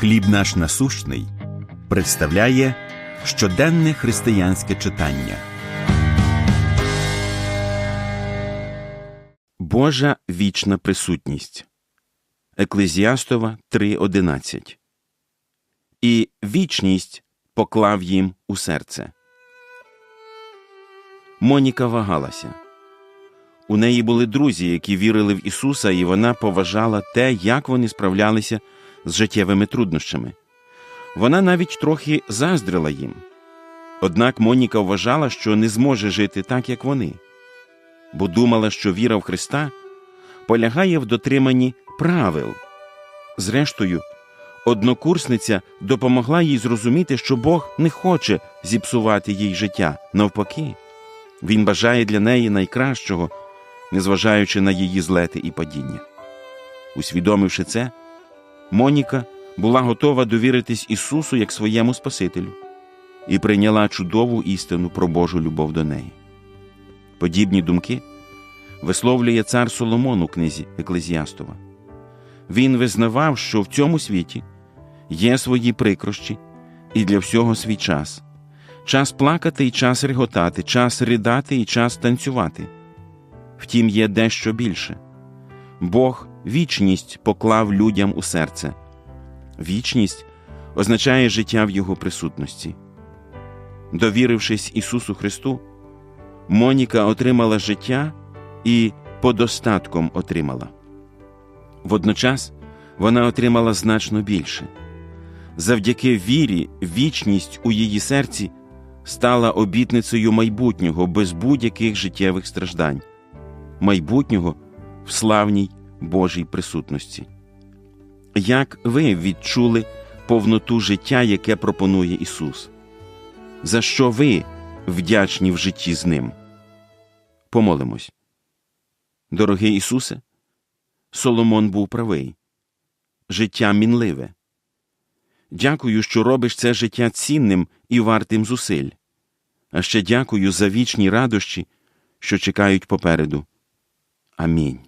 Хліб наш насущний представляє щоденне християнське читання. Божа вічна присутність. Еклезіастова 3.11. І вічність поклав їм у серце. Моніка вагалася. У неї були друзі, які вірили в Ісуса, і вона поважала те, як вони справлялися з життєвими труднощами. Вона навіть трохи заздрила їм. Однак Моніка вважала, що не зможе жити так, як вони, бо думала, що віра в Христа полягає в дотриманні правил. Зрештою, однокурсниця допомогла їй зрозуміти, що Бог не хоче зіпсувати їй життя. Навпаки, Він бажає для неї найкращого, незважаючи на її злети і падіння. Усвідомивши це, Моніка була готова довіритись Ісусу як своєму Спасителю і прийняла чудову істину про Божу любов до неї. Подібні думки висловлює цар Соломон у книзі Еклезіастова. Він визнавав, що в цьому світі є свої прикрощі і для всього свій час, час плакати і час реготати, час ридати і час танцювати. Втім, є дещо більше. Бог вічність поклав людям у серце. Вічність означає життя в Його присутності. Довірившись Ісусу Христу, Моніка отримала життя і подостатком отримала. Водночас вона отримала значно більше. Завдяки вірі, вічність у її серці стала обітницею майбутнього без будь-яких життєвих страждань, майбутнього в славній Божій присутності. Як ви відчули повноту життя, яке пропонує Ісус? За що ви вдячні в житті з Ним? Помолимось. Дорогий Ісусе, Соломон був правий. Життя мінливе. Дякую, що робиш це життя цінним і вартим зусиль. А ще дякую за вічні радощі, що чекають попереду. Амінь.